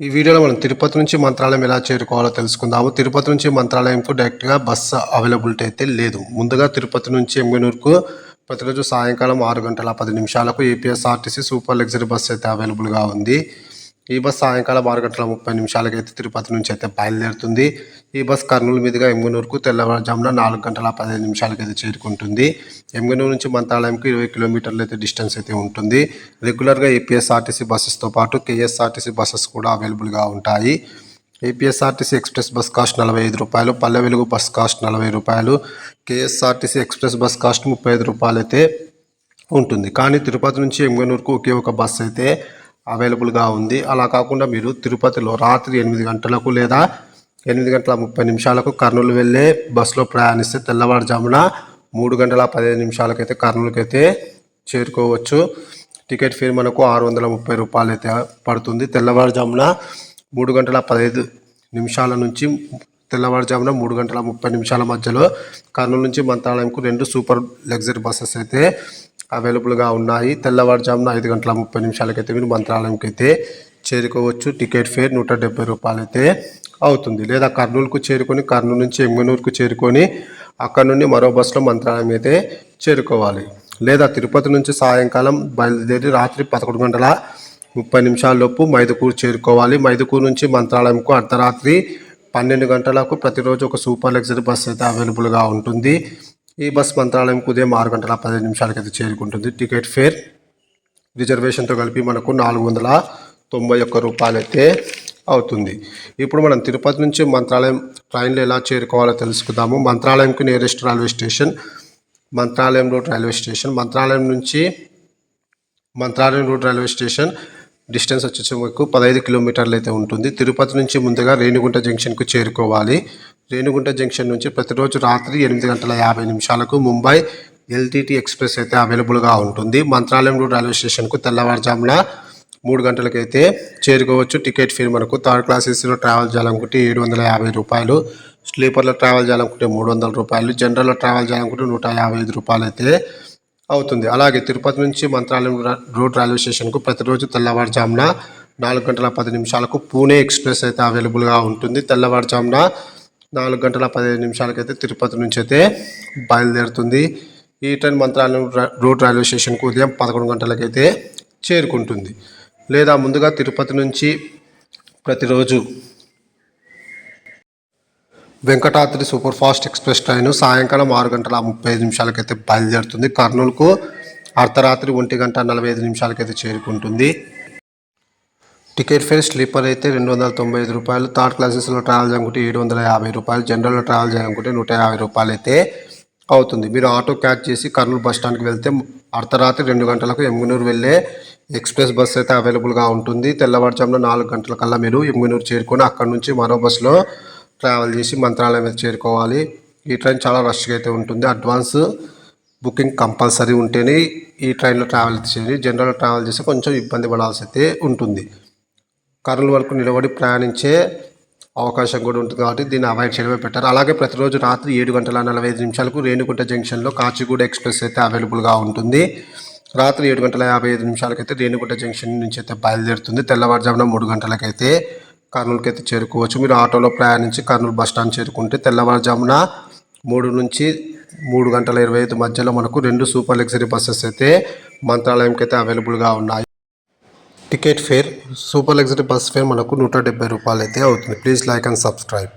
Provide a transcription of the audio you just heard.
ఈ వీడియోలో మనం తిరుపతి నుంచి మంత్రాలయం ఎలా చేరుకోవాలో తెలుసుకుందాము. తిరుపతి నుంచి మంత్రాలయంకు డైరెక్ట్గా బస్సు అవైలబిలిటీ అయితే లేదు. ముందుగా తిరుపతి నుంచి ఎంగనూరుకు ప్రతిరోజు సాయంకాలం ఆరు గంటల పది నిమిషాలకు ఏపీఎస్ఆర్టీసీ సూపర్ లగ్జరీ బస్సు అయితే అవైలబుల్గా ఉంది. ఈ బస్ సాయంకాలం ఆరు గంటల ముప్పై నిమిషాలకి అయితే తిరుపతి నుంచి అయితే బయలుదేరుతుంది. ఈ బస్ కర్నూలు మీదుగా ఎమ్గనూరుకు తెల్లవారుజామున నాలుగు గంటల పదిహేను నిమిషాలకి అయితే చేరుకుంటుంది. ఎమ్గనూరు నుంచి మంత్రాలయంకి ఇరవై కిలోమీటర్లు అయితే డిస్టెన్స్ అయితే ఉంటుంది. రెగ్యులర్గా ఏపీఎస్ఆర్టీసీ బస్సెస్తో పాటు కేఎస్ఆర్టీసీ బస్సెస్ కూడా అవైలబుల్గా ఉంటాయి. ఏపీఎస్ఆర్టీసీ ఎక్స్ప్రెస్ బస్ కాస్ట్ నలభై ఐదు రూపాయలు పల్లె వెలుగు బస్ కాస్ట్ నలభై రూపాయలు కేఎస్ఆర్టీసీ ఎక్స్ప్రెస్ బస్ కాస్ట్ ముప్పై ఐదు రూపాయలు అయితే ఉంటుంది. కానీ తిరుపతి నుంచి ఎంగనూరుకు ఒకే ఒక బస్ అయితే అవైలబుల్గా ఉంది. అలా కాకుండా మీరు తిరుపతిలో రాత్రి ఎనిమిది గంటలకు లేదా ఎనిమిది గంటల ముప్పై నిమిషాలకు కర్నూలు వెళ్ళే బస్సులో ప్రయాణిస్తే తెల్లవారుజామున మూడు గంటల పదిహేను నిమిషాలకైతే కర్నూలుకి అయితే చేరుకోవచ్చు. టికెట్ ఫీర్ మనకు ఆరు వందల ముప్పై రూపాయలు అయితే పడుతుంది. తెల్లవారుజామున మూడు గంటల పదహైదు నిమిషాల నుంచి తెల్లవారుజామున మూడు గంటల ముప్పై నిమిషాల మధ్యలో కర్నూలు నుంచి మంత్రాలయంకు రెండు సూపర్ లగ్జరీ బస్సెస్ అయితే అవైలబుల్గా ఉన్నాయి. తెల్లవారుజామున ఐదు గంటల ముప్పై నిమిషాలకైతే మీరు మంత్రాలయంకి అయితే చేరుకోవచ్చు. టికెట్ ఫేర్ నూట డెబ్బై రూపాయలు అయితే అవుతుంది. లేదా కర్నూలుకు చేరుకొని కర్నూలు నుంచి ఎంగనూరుకు చేరుకొని అక్కడ నుండి మరో బస్సులో మంత్రాలయం అయితే చేరుకోవాలి. లేదా తిరుపతి నుంచి సాయంకాలం బయలుదేరి రాత్రి పదకొండు గంటల ముప్పై నిమిషాల్లోపు మైదుకూరు చేరుకోవాలి. మైదుకూరు నుంచి మంత్రాలయంకు అర్ధరాత్రి పన్నెండు గంటలకు ప్రతిరోజు ఒక సూపర్ లగ్జరీ బస్ అయితే అవైలబుల్గా ఉంటుంది. ఈ బస్ మంత్రాలయంకు ఉదయం ఆరు గంటల పదిహేను నిమిషాలకైతే అయితే చేరుకుంటుంది. టికెట్ ఫేర్ రిజర్వేషన్తో కలిపి మనకు నాలుగు వందల తొంభై ఒక్క రూపాయలైతే అవుతుంది. ఇప్పుడు మనం తిరుపతి నుంచి మంత్రాలయం ట్రైన్లో ఎలా చేరుకోవాలో తెలుసుకుందాము. మంత్రాలయంకి nearest railway station Mantralayam road railway station Mantralayam నుంచి Mantralayam road railway station distance వచ్చేసి మీకు పదహైదు కిలోమీటర్లు అయితే ఉంటుంది. తిరుపతి నుంచి ముందుగా రేణిగుంట జంక్షన్కు చేరుకోవాలి. రేణుగుంట జంక్షన్ నుంచి ప్రతిరోజు రాత్రి ఎనిమిది గంటల యాభై నిమిషాలకు ముంబై ఎల్టీటీ ఎక్స్ప్రెస్ అయితే అవైలబుల్గా ఉంటుంది. మంత్రాలయం రోడ్ రైల్వే స్టేషన్కు తెల్లవారుజామున మూడు గంటలకైతే చేరుకోవచ్చు. టికెట్ ఫీ మనకు థర్డ్ క్లాస్ ఏసీలో ట్రావెల్ చేయాలనుకుంటే ఏడు వందల యాభై రూపాయలు స్లీపర్లో ట్రావెల్ చేయాలనుకుంటే మూడు వందల రూపాయలు జనరల్లో ట్రావెల్ చేయాలనుకుంటే నూట యాభై ఐదు రూపాయలు అయితే అవుతుంది. అలాగే తిరుపతి నుంచి మంత్రాలయం రోడ్ రైల్వే స్టేషన్కు ప్రతిరోజు తెల్లవారుజామున నాలుగు గంటల పది నిమిషాలకు పూణే ఎక్స్ప్రెస్ అయితే అవైలబుల్గా ఉంటుంది. తెల్లవారుజామున నాలుగు గంటల పదిహేను నిమిషాలకైతే తిరుపతి నుంచి అయితే బయలుదేరుతుంది. ఈ ట్రైన్ మంత్రాలయం ర- రోడ్ రైల్వే స్టేషన్కు ఉదయం పదకొండు గంటలకైతే చేరుకుంటుంది. లేదా ముందుగా తిరుపతి నుంచి ప్రతిరోజు Venkatadri super fast express train సాయంకాలం ఆరు గంటల ముప్పై ఐదు నిమిషాలకైతే బయలుదేరుతుంది. కర్నూలుకు అర్ధరాత్రి ఒంటి గంట నలభై ఐదు నిమిషాలకైతే చేరుకుంటుంది. టికెట్ ఫేర్ స్లీపర్ అయితే రెండు వందల తొంభై ఐదు రూపాయలు థర్డ్ క్లాసెస్లో ట్రావెల్ చేయాలనుకుంటే ఏడు వందల యాభై రూపాయలు జనరల్లో ట్రావెల్ చేయాలనుకుంటే నూట యాభై రూపాయలు అయితే అవుతుంది. మీరు ఆటో క్యాచ్ చేసి కర్నూలు బస్ స్టాండ్కి వెళ్తే అర్ధరాత్రి రెండు గంటలకు ఎమ్గనూరు వెళ్ళే ఎక్స్ప్రెస్ బస్ అయితే అవైలబుల్గా ఉంటుంది. తెల్లవారుజామున నాలుగు గంటల కల్లా మీరు ఎమ్గనూరు చేరుకొని అక్కడ నుంచి మరో బస్సులో ట్రావెల్ చేసి మంత్రాలయం అయితే చేరుకోవాలి. ఈ ట్రైన్ చాలా రష్గా అయితే ఉంటుంది. అడ్వాన్స్ బుకింగ్ కంపల్సరీ ఉంటేనే ఈ ట్రైన్లో ట్రావెల్ చేయండి. జనరల్ ట్రావెల్ చేస్తే కొంచెం ఇబ్బంది పడాల్సి అయితే ఉంటుంది. కర్నూలు వరకు నిలబడి ప్రయాణించే అవకాశం కూడా ఉంటుంది కాబట్టి దీన్ని అవాయిడ్ చేయడమే పెట్టారు అలాగే ప్రతిరోజు రాత్రి ఏడు గంటల నలభై ఐదు నిమిషాలకు రేణుగుంట జంక్షన్లో కాచిగూడ ఎక్స్ప్రెస్ అయితే అవైలబుల్గా ఉంటుంది. రాత్రి ఏడు గంటల యాభై ఐదు నిమిషాలకైతే రేణుగుంట జంక్షన్ నుంచి అయితే బయలుదేరుతుంది. తెల్లవారుజామున మూడు గంటలకైతే కర్నూలుకి అయితే చేరుకోవచ్చు. మీరు ఆటోలో ప్రయాణించి కర్నూలు బస్ స్టాండ్ చేరుకుంటే తెల్లవారుజామున మూడు నుంచి మూడు గంటల ఇరవై ఐదు మధ్యలో మనకు రెండు సూపర్ లగ్జరీ బస్సెస్ అయితే మంత్రాలయంకి అయితే అవైలబుల్గా ఉన్నాయి. Ticket fare super luxury bus fare మనకు నూట డెబ్బై రూపాయలు అయితే అవుతుంది. Please like and subscribe.